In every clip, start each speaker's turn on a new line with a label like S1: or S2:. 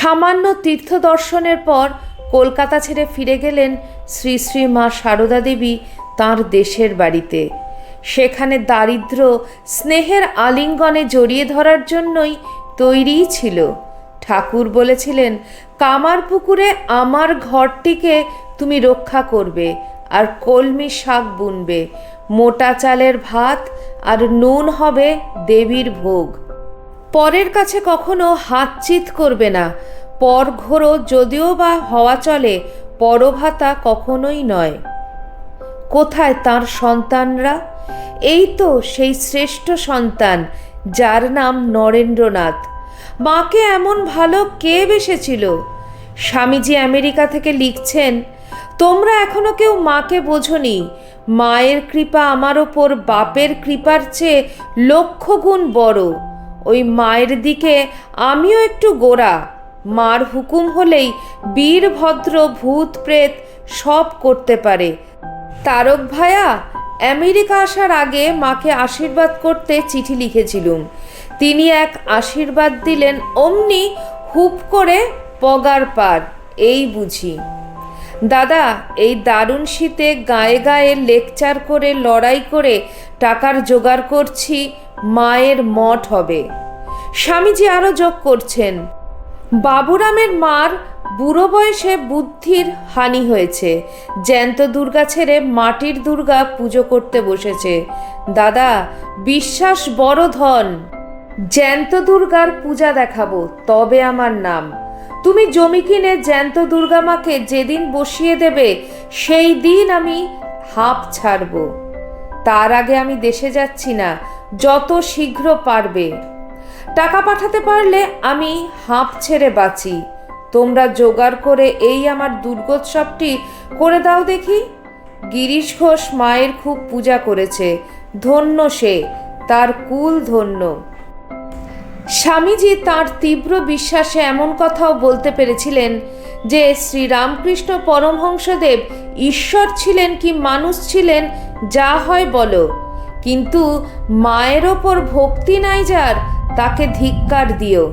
S1: সামান্য তীর্থ দর্শনের পর কলকাতা ছেড়ে ফিরে গেলেন শ্রী শ্রী মা সারদা দেবী তাঁর দেশের বাড়িতে। সেখানে দারিদ্র, স্নেহের আলিঙ্গনে জড়িয়ে ধরার জন্যই তৈরিই ছিল। ঠাকুর বলেছিলেন কামার পুকুরে আমার ঘরটিকে তুমি রক্ষা করবে আর কলমি শাক বুনবে। মোটা চালের ভাত আর নুন হবে দেবীর ভোগ। পরের কাছে কখনো হাতচিত করবে না। পর ঘোরো যদিও বা হওয়া চলে, পরভাতা কখনোই নয়। কোথায় তার সন্তানরা? এই তো সেই শ্রেষ্ঠ সন্তান, যার নাম নরেন্দ্রনাথ। মাকে এমন ভালো কে বেসেছিল? স্বামীজি আমেরিকা থেকে লিখছেন, তোমরা এখনও কেউ মাকে বোঝনি। মায়ের কৃপা আমার ওপর, বাপের কৃপার চেয়ে লক্ষ গুণ বড়। ওই মায়ের দিকে আমিও একটু গোড়া। মার হুকুম হলেই বীরভদ্র ভূত, প্রেত সব করতে পারে। তারক ভায়া, আমেরিকা আসার আগে মাকে আশীর্বাদ করতে চিঠি লিখেছিলুম। তিনি এক আশীর্বাদ দিলেন অমনি হুপ করে পগার পার, এই বুঝি। দাদা, এই দারুণ শীতে গায়ে গায়ে লেকচার করে, লড়াই করে টাকার জোগাড় করছি, মায়ের মঠ হবে। স্বামীজি আরও যোগ করছেন, বাবুরামের মার বুড়ো বয়সে বুদ্ধির হানি হয়েছে। জ্যান্ত দুর্গা ছেড়ে মাটির দুর্গা পুজো করতে বসেছে। দাদা, বিশ্বাস বড় ধন। জ্যান্ত দুর্গার পূজা দেখাবো, তবে আমার নাম। তুমি জমি কিনে জ্যান্ত দুর্গা মাকে যেদিন বসিয়ে দেবে, সেই দিন আমি হাঁপ ছাড়ব। তার আগে আমি দেশে যাচ্ছি না, যত শীঘ্র পারবে। টাকা পাঠাতে পারলে আমি হাঁপ ছেড়ে বাঁচি। তোমরা জোগাড় করে এই আমার দুর্গোৎসবটি করে দাও দেখি। গিরিশ ঘোষ মায়ের খুব পূজা করেছে, ধন্য সে, তার কুল ধন্য। স্বামীজি তার তীব্র বিশ্বাসে এমন কথাও বলতে পেরেছিলেন যে শ্রীরামকৃষ্ণ পরমহংসদেব ঈশ্বর ছিলেন কি মানুষ ছিলেন, যা হয় বলো। কিন্তু মায়ের ওপর ভক্তি নাই যার, তাকে ধিক্কার দিও।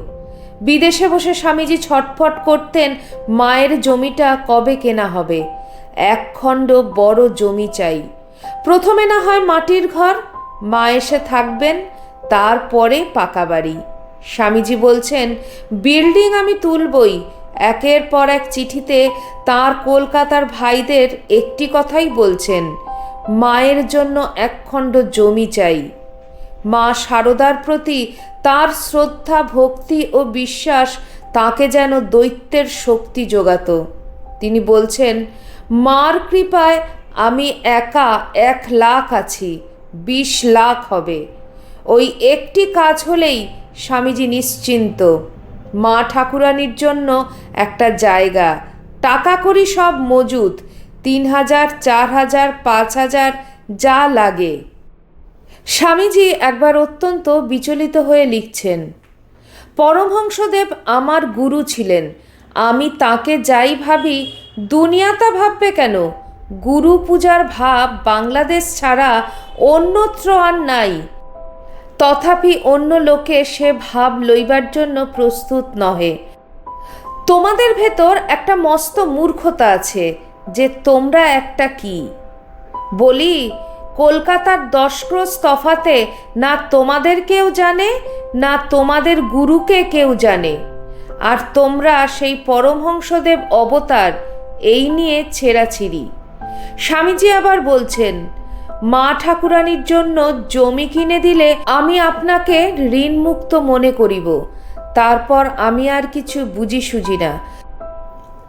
S1: বিদেশে বসে স্বামীজি ছটফট করতেন মায়ের জমিটা কবে কেনা হবে। এক খণ্ড বড় জমি চাই। প্রথমে না হয় মাটির ঘর, মা এসে থাকবেন, তারপরে পাকা বাড়ি। স্বামীজি বলছেন, বিল্ডিং আমি তুলবই। একের পর এক চিঠিতে তার কলকাতার ভাইদের একটি কথাই বলছেন, মায়ের জন্য একখণ্ড জমি চাই। মা শারদার প্রতি তার শ্রদ্ধা, ভক্তি ও বিশ্বাস তাকে যেন দৈত্যের শক্তি যোগাত। তিনি বলছেন, মার কৃপায় আমি একা এক লাখ আছি, বিশ লাখ হবে। ওই একটি কাজ হলেই স্বামীজি নিশ্চিন্ত। মা ঠাকুরানির জন্য একটা জায়গা। টাকা করি সব মজুত। তিন হাজার, চার হাজার, পাঁচ হাজার, যা লাগে। স্বামীজি একবার অত্যন্ত বিচলিত হয়ে লিখছেন, পরমহংসদেব আমার গুরু ছিলেন। আমি তাকে যাই ভাবি, দুনিয়া তা ভাববে কেন? গুরু পূজার ভাব বাংলাদেশ ছাড়া অন্যত্র আর নাই। তথাপি অন্য লোকে সে ভাব লইবার জন্য প্রস্তুত নহে। তোমাদের ভেতর একটা মস্ত মূর্খতা আছে, যে তোমরা একটা কি? বলি, কলকাতার দশ ক্রোশ তফাতে না তোমাদের কেউ জানে, না তোমাদের গুরুকে কেউ জানে। আর তোমরা সেই পরমহংসদেব অবতার, এই নিয়ে ছেঁড়াছিড়ি। স্বামীজি আবার বলছেন মা ঠাকুরানির জন্য জমি কিনে দিলে আমি আপনাকে ঋণমুক্ত মনে করিব। তারপর আমি আর কিছু বুঝি সুঝি না।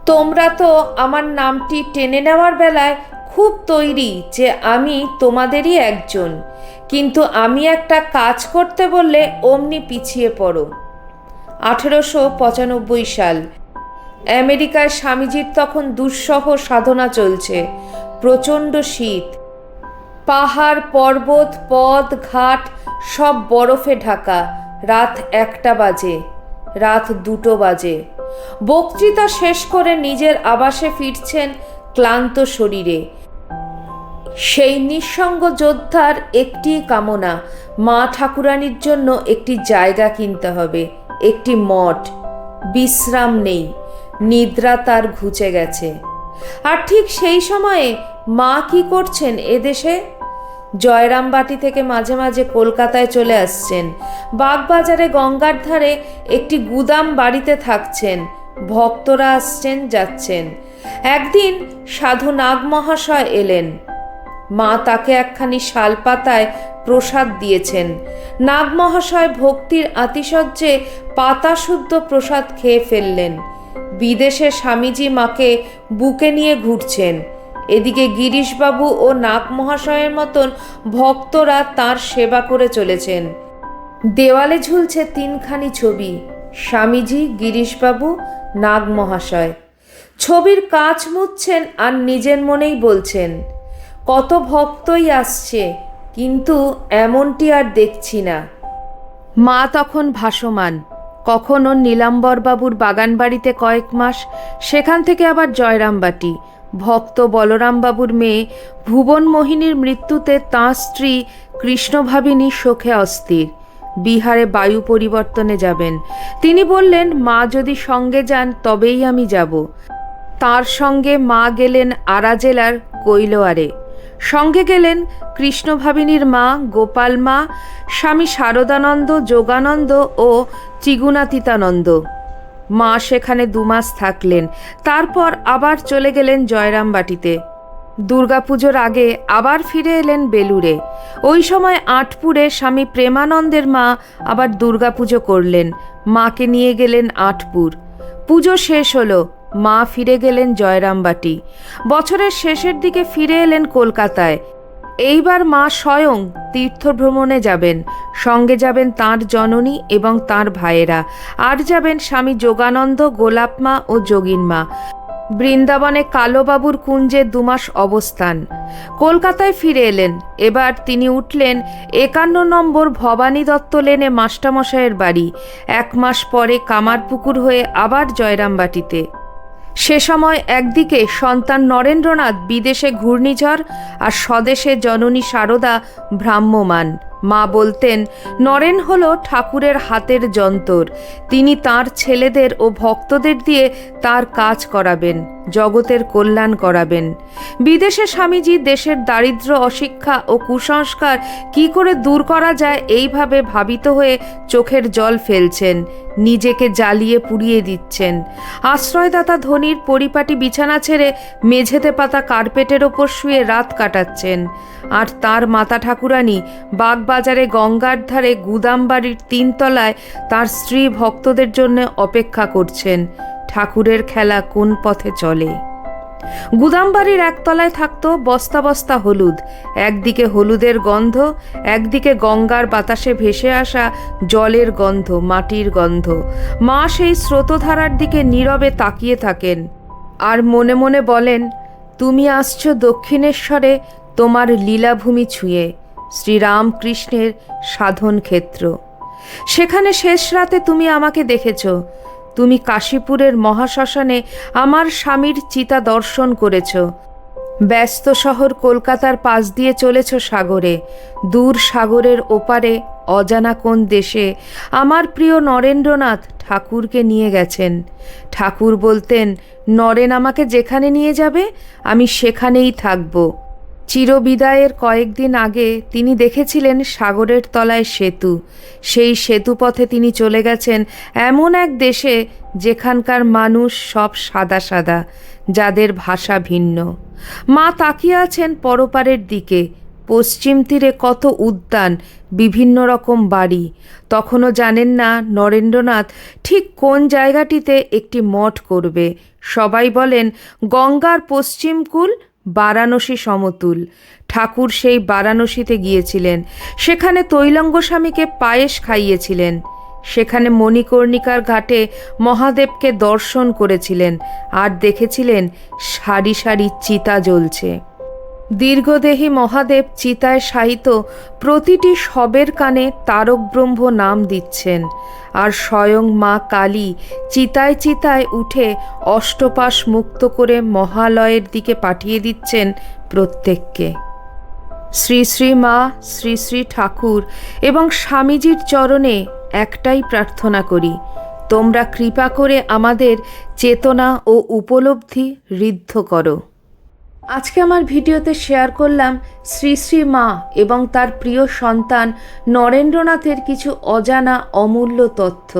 S1: তোমরা তো আমার নামটি টেনে নেওয়ার বেলায় খুব তৈরি যে আমি তোমাদেরই একজন। কিন্তু আমি একটা কাজ করতে বললে অমনি পিছিয়ে পড়ো। আঠেরোশো পঁচানব্বই সাল। আমেরিকায় স্বামীজির তখন দুঃসহ সাধনা চলছে। প্রচণ্ড শীত। পাহাড়, পর্বত পদ ঘাট, সব বরফে ঢাকা। রাত একটা বাজে, রাত দুটো বাজে। বক্তৃতা শেষ করে নিজের আবাসে ফিরছেন ক্লান্ত শরীরে। সেই নিঃসঙ্গ যোদ্ধার একটি কামনা, মা ঠাকুরানির জন্য একটি জায়গা কিনতে হবে, একটি মঠ। বিশ্রাম নেই, নিদ্রা তার ঘুচে গেছে। আর ঠিক সেই সময়ে মা কি করছেন এদেশে জয়রামবাটি থেকে মাঝে মাঝে কলকাতায় চলে আসছেন। বাগবাজারে গঙ্গার ধারে একটি গুদাম বাড়িতে থাকছেন। ভক্তরা আসছেন, যাচ্ছেন। একদিন সাধু নাগ মহাশয় এলেন। মা তাকে একখানি শালপাতায় প্রসাদ দিয়েছেন। নাগ মহাশয় ভক্তির আতিশয্যে পাতাশুদ্ধ প্রসাদ খেয়ে ফেললেন। বিদেশে স্বামীজি মাকে বুকে নিয়ে ঘুরছেন। এদিকে গিরিশবাবু ও নাগ মহাশয়ের মতন ভক্তরা তার সেবা করে চলেছেন। দেওয়ালে ঝুলছে তিনখানি ছবি, স্বামীজি, গিরিশবাবু, নাগ মহাশয়। ছবির কাজ মুচ্ছেন আর নিজের মনেই বলছেন, কত ভক্তই আসছে, কিন্তু এমনটি আর দেখছি না। মা তখন ভাসমান, কখনো নীলাম্বরবাবুর বাগান বাড়িতে কয়েক মাস, সেখান থেকে আবার জয়রামবাটি ভক্ত বলরামবাবুর মেয়ে ভুবন মোহিনীর মৃত্যুতে তাঁর স্ত্রী কৃষ্ণভাবিনী শোকে অস্থির। বিহারে বায়ু পরিবর্তনে যাবেন। তিনি বললেন, মা যদি সঙ্গে যান, তবেই আমি যাব। তার সঙ্গে মা গেলেন আরা জেলার কৈলোয়ারে। সঙ্গে গেলেন কৃষ্ণভাবিনীর মা, গোপাল মা, স্বামী শারদানন্দ, যোগানন্দ ও চিগুনাতীতানন্দ। মা সেখানে দুমাস থাকলেন। তারপর আবার চলে গেলেন জয়রামবাটিতে। দুর্গাপুজোর আগে আবার ফিরে এলেন বেলুড়ে। ওই সময় আটপুরে স্বামী প্রেমানন্দের মা আবার দুর্গাপুজো করলেন। মাকে নিয়ে গেলেন আটপুর। পুজো শেষ হলো, মা ফিরে গেলেন জয়রামবাটি। বছরের শেষের দিকে ফিরে এলেন কলকাতায়। এইবার মা স্বয়ং তীর্থভ্রমণে যাবেন। সঙ্গে যাবেন তাঁর জননী এবং তাঁর ভাইয়েরা। আর যাবেন স্বামী যোগানন্দ গোলাপমা ও যোগিনমা বৃন্দাবনে কালোবাবুর কুঞ্জে দুমাস অবস্থান। কলকাতায় ফিরে এলেন। এবার তিনি উঠলেন একান্ন নম্বর ভবানী দত্ত লেনে মাস্টামশায়ের বাড়ি। এক মাস পরে কামারপুকুর হয়ে আবার জয়রামবাটিতে। সে সময় একদিকে সন্তান নরেন্দ্রনাথ বিদেশে ঘূর্ণিঝড় আর স্বদেশে জননী শারদা ভ্রাম্যমান মা বলতেন, নরেন হল ঠাকুরের হাতের যন্তর। তিনি তার ছেলেদের ও ভক্তদের দিয়ে তার কাজ করাবেন, জগতের কল্যাণ করাবেন। বিদেশে স্বামীজি দেশের দারিদ্র অশিক্ষা ও কুসংস্কার কি করে দূর করা যায় এইভাবে ভাবিত হয়ে চোখের জল ফেলছেন, নিজেকে জ্বালিয়ে পুড়িয়ে দিচ্ছেন। আশ্রয়দাতা ধনির পরিপাটি বিছানা ছেড়ে মেঝেতে পাতা কার্পেটের ওপর শুয়ে রাত কাটাচ্ছেন। আর তার মাতা ঠাকুরানী বাগবাজারে গঙ্গার ধারে গুদাম বাড়ির তিনতলায় তার স্ত্রী ভক্তদের জন্য অপেক্ষা করছেন। ঠাকুরের খেলা কোন পথে চলে? গুদামবাড়ির একতলায় থাকত বস্তা বস্তা হলুদ। একদিকে হলুদের গন্ধ, একদিকে গঙ্গার বাতাসে ভেসে আসা জলের গন্ধ, মাটির গন্ধ। মা সেই স্রোতধারার দিকে নীরবে তাকিয়ে থাকেন আর মনে মনে বলেন, তুমি আসছো দক্ষিণেশ্বরে, তোমার লীলাভূমি ছুঁয়ে। শ্রীরামকৃষ্ণের সাধন ক্ষেত্র। সেখানে শেষ রাতে তুমি আমাকে দেখেছ। তুমি কাশীপুরের মহাশ্মশানে আমার স্বামীর চিতা দর্শন করেছ। ব্যস্ত শহর কলকাতার পাশ দিয়ে চলেছ সাগরে। দূর সাগরের ওপারে অজানা কোন দেশে আমার প্রিয় নরেন্দ্রনাথ ঠাকুরকে নিয়ে গেছেন। ঠাকুর বলতেন, নরেন আমাকে যেখানে নিয়ে যাবে, আমি সেখানেই থাকব। চিরবিদায়ের কয়েকদিন আগে তিনি দেখেছিলেন সাগরের তলায় সেতু। সেই সেতু পথে তিনি চলে গেছেন এমন এক দেশে যেখানকার মানুষ সব সাদা সাদা, যাদের ভাষা ভিন্ন। মা তাকিয়ে আছেন পরপারের দিকে। পশ্চিম তীরে কত উদ্যান, বিভিন্ন রকম বাড়ি। তখনও জানেন না নরেন্দ্রনাথ ঠিক কোন জায়গাটিতে একটি মঠ করবে। সবাই বলেন, গঙ্গার পশ্চিম কূল বারাণসী সমতুল। ঠাকুর সেই বারাণসীতে গিয়েছিলেন। সেখানে তৈলঙ্গ স্বামীকে পায়েস খাইয়েছিলেন। সেখানে মণিকর্ণিকার ঘাটে মহাদেবকে দর্শন করেছিলেন। আর দেখেছিলেন সারি সারি চিতা জ্বলছে। দীর্ঘদেহী মহাদেব চিতায় সাহিত প্রতিটি শবের কানে তারক ব্রহ্ম নাম দিচ্ছেন। আর স্বয়ং মা কালী চিতায় চিতায় উঠে অষ্টপাশ মুক্ত করে মহালয়ের দিকে পাঠিয়ে দিচ্ছেন প্রত্যেককে। শ্রী শ্রী মা, শ্রী শ্রী ঠাকুর এবং স্বামীজির চরণে একটাই প্রার্থনা করি, তোমরা কৃপা করে আমাদের চেতনা ও উপলব্ধি ঋদ্ধ করো। আজকে আমার ভিডিওতে শেয়ার করলাম শ্রী শ্রী মা এবং তার প্রিয় সন্তান নরেন্দ্রনাথের কিছু অজানা অমূল্য তথ্য।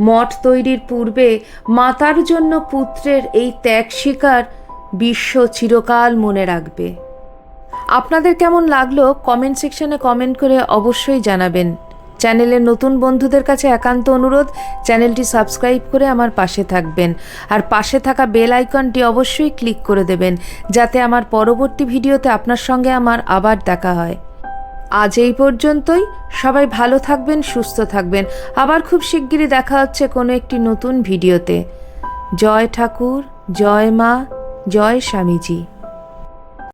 S1: মঠ তৈরির পূর্বে মাতার জন্য পুত্রের এই ত্যাগ স্বীকার বিশ্ব চিরকাল মনে রাখবে। আপনাদের কেমন লাগল? কমেন্ট সেকশনে কমেন্ট করে অবশ্যই জানাবেন। চ্যানেলের নতুন বন্ধুদের কাছে একান্ত অনুরোধ, চ্যানেলটি সাবস্ক্রাইব করে আমার পাশে থাকবেন। আর পাশে থাকা বেল আইকনটি অবশ্যই ক্লিক করে দেবেন, যাতে আমার পরবর্তী ভিডিওতে আপনার সঙ্গে আমার আবার দেখা হয়। আজ এই পর্যন্তই। সবাই ভালো থাকবেন, সুস্থ থাকবেন। আবার খুব শিগগিরই দেখা হচ্ছে কোনো একটি নতুন ভিডিওতে। জয় ঠাকুর, জয় মা, জয় স্বামীজি।